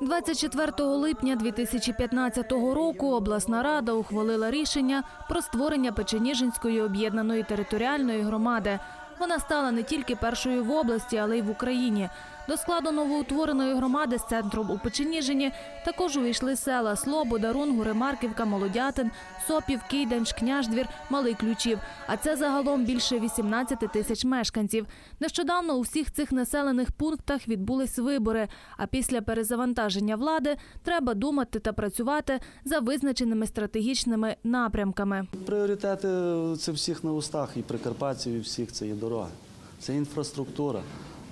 24 липня 2015 року обласна рада ухвалила рішення про створення Печеніжинської об'єднаної територіальної громади. Вона стала не тільки першою в області, але й в Україні. До складу новоутвореної громади з центром у Печеніжині також увійшли села Слобода, Рунгури, Марківка, Молодятин, Сопів, Кийденч, Княждвір, Малий Ключів. А це загалом більше 18 тисяч мешканців. Нещодавно у всіх цих населених пунктах відбулись вибори. А після перезавантаження влади треба думати та працювати за визначеними стратегічними напрямками. Пріоритети це всіх на устах, і прикарпатців, і всіх це є дороги, це інфраструктура.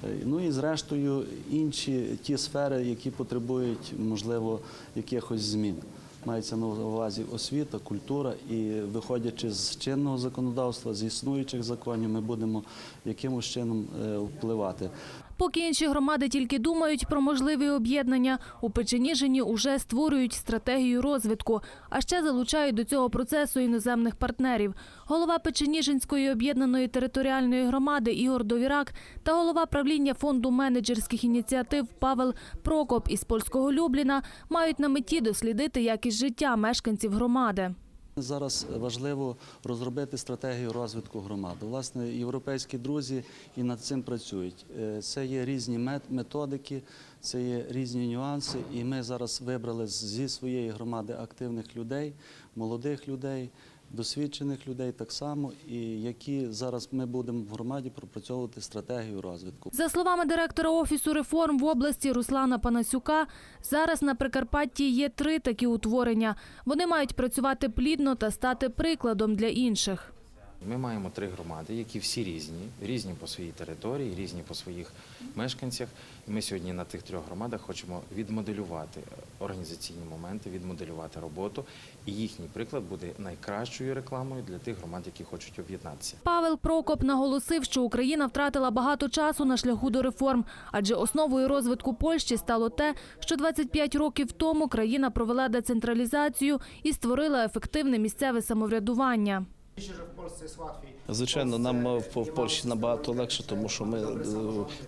Е, Ну і зрештою інші ті сфери, які потребують, можливо, якихось змін. Мається на увазі освіта, культура, і виходячи з чинного законодавства, з існуючих законів, ми будемо якимось чином е, впливати. Поки інші громади тільки думають про можливі об'єднання, у Печеніжині уже створюють стратегію розвитку, а ще залучають до цього процесу іноземних партнерів. Голова Печеніжинської об'єднаної територіальної громади Ігор Довірак та голова правління фонду менеджерських ініціатив Павел Прокоп із польського Любліна мають на меті дослідити якість життя мешканців громади. Зараз важливо розробити стратегію розвитку громади. Власне, європейські друзі і над цим працюють. Е, Це є різні методики, це є різні нюанси. І ми зараз вибрали зі своєї громади активних людей, молодих людей, досвідчених людей так само, і які зараз ми будемо в громаді пропрацьовувати стратегію розвитку. За словами директора офісу реформ в області Руслана Панасюка, зараз на Прикарпатті є три такі утворення. Вони мають працювати плідно та стати прикладом для інших. Ми маємо три громади, які всі різні, різні по своїй території, різні по своїх мешканцях. Ми сьогодні на тих трьох громадах хочемо відмоделювати організаційні моменти, відмоделювати роботу. І їхній приклад буде найкращою рекламою для тих громад, які хочуть об'єднатися. Павел Прокоп наголосив, що Україна втратила багато часу на шляху до реформ, адже основою розвитку Польщі стало те, що 25 років тому країна провела децентралізацію і створила ефективне місцеве самоврядування. Polsce jest łatwiej. Звичайно, нам е, в Польщі набагато легше, тому що ми, е,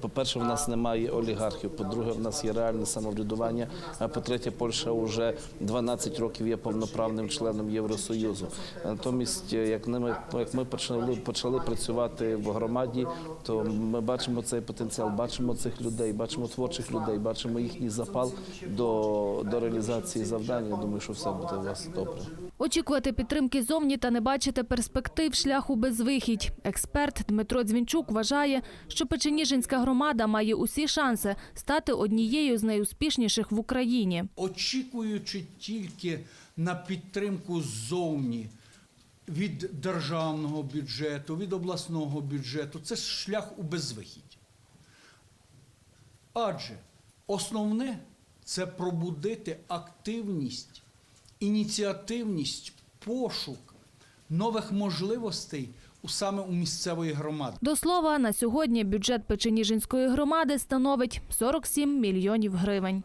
по-перше, в нас немає олігархів, по-друге, в нас є реальне самоврядування, а по-третє, Польща вже 12 років є повноправним членом Євросоюзу. Натомість, е, як ми, як ми почали, почали працювати в громаді, то ми бачимо цей потенціал, бачимо цих людей, бачимо творчих людей, бачимо їхній запал до, до реалізації завдань. Я думаю, що все буде у вас добре. Очікувати підтримки зовні та не бачити перспектив шляху безвихідь. Експерт Дмитро Дзвінчук вважає, що Печеніжинська громада має усі шанси стати однією з найуспішніших в Україні. очікуючи тільки на підтримку ззовні від державного бюджету, від обласного бюджету, це шлях у безвихідь. Адже основне це пробудити активність, ініціативність, пошук нових можливостей саме у місцевої громади. До слова, на сьогодні бюджет Печеніжинської громади становить 47 мільйонів гривень.